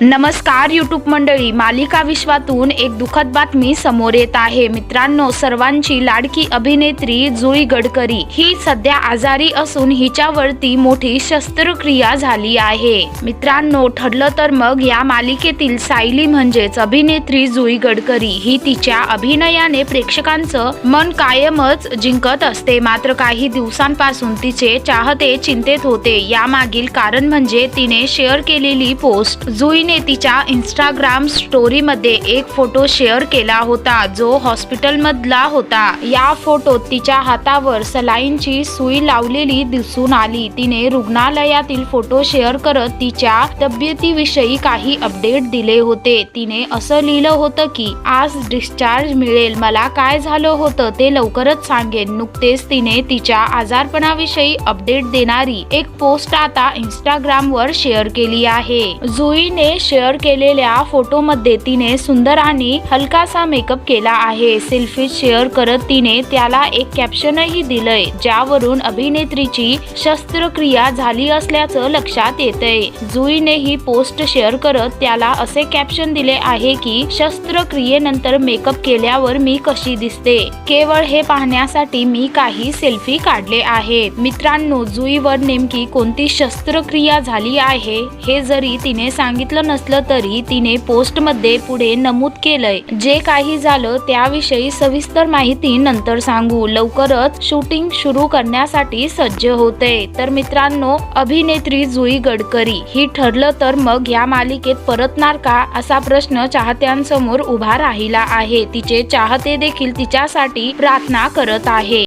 नमस्कार यूट्यूब मंडळी. मालिका विश्वातून एक दुःखद बातमी समोर येत आहे. मित्रांनो सर्वांची लाडकी अभिनेत्री जुई गडकरी ही सध्या आजारी असून हिच्यावरती मोठी शस्त्रक्रिया झाली आहे. मित्रांनो ठरलं तर मग या मालिकेतील सायली म्हणजेच अभिनेत्री जुई गडकरी ही तिच्या अभिनयाने प्रेक्षकांचं मन कायमच जिंकत असते. मात्र काही दिवसांपासून तिचे चाहते चिंतेत होते. यामागील कारण म्हणजे तिने शेअर केलेली पोस्ट जुई तिच्या इंस्टाग्राम स्टोरीमध्ये एक फोटो शेअर केला होता. जो हॉस्पिटलमधला होता. या फोटोत तिच्या हातावर सलाईनची सुई लावलेली दिसून आली. तिने रुग्णालयातील फोटो शेअर करत तिच्या तब्येतीविषयी काही अपडेट दिले होते. तिने असं लिहिलं होतं की आज डिस्चार्ज मिळेल. मला काय झालं होतं ते लवकरच सांगेन. नुकतेच तिने तिच्या आजारपणाविषयी अपडेट देणारी एक पोस्ट आता इंस्टाग्राम वर शेअर केली आहे. जुईने शेअर केलेल्या फोटोमध्ये तिने सुंदर आणि हलकासा मेकअप केला आहे. सेल्फी शेअर करत तिने त्याला एक कॅप्शनही दिलंय ज्यावरून अभिनेत्रीची शस्त्रक्रिया झाली असल्याचं लक्षात येतंय. जुईने ही पोस्ट शेअर करत त्याला असे कॅप्शन दिले आहे की शस्त्रक्रियेनंतर मेकअप केल्यावर मी कशी दिसते? केवळ हे पाहण्यासाठी मी काही सेल्फी काढले आहे. मित्रांनो जुईवर नेमकी कोणती शस्त्रक्रिया झाली आहे हे जरी तिने सांगितलं नसलं तरी तिने पोस्टमध्ये पुढे नमूद केलंय. जे काही झालं त्याविषयी सविस्तर माहिती नंतर सांगू. लवकरच शूटिंग सुरू करण्यासाठी सज्ज होते. तर मित्रांनो अभिनेत्री जुई गडकरी. ही ठरलं तर मग या मालिकेत परतणार का? असा प्रश्न चाहत्यांसमोर उभा राहिला आहे. तिचे चाहते देखील तिच्यासाठी प्रार्थना करत आहे.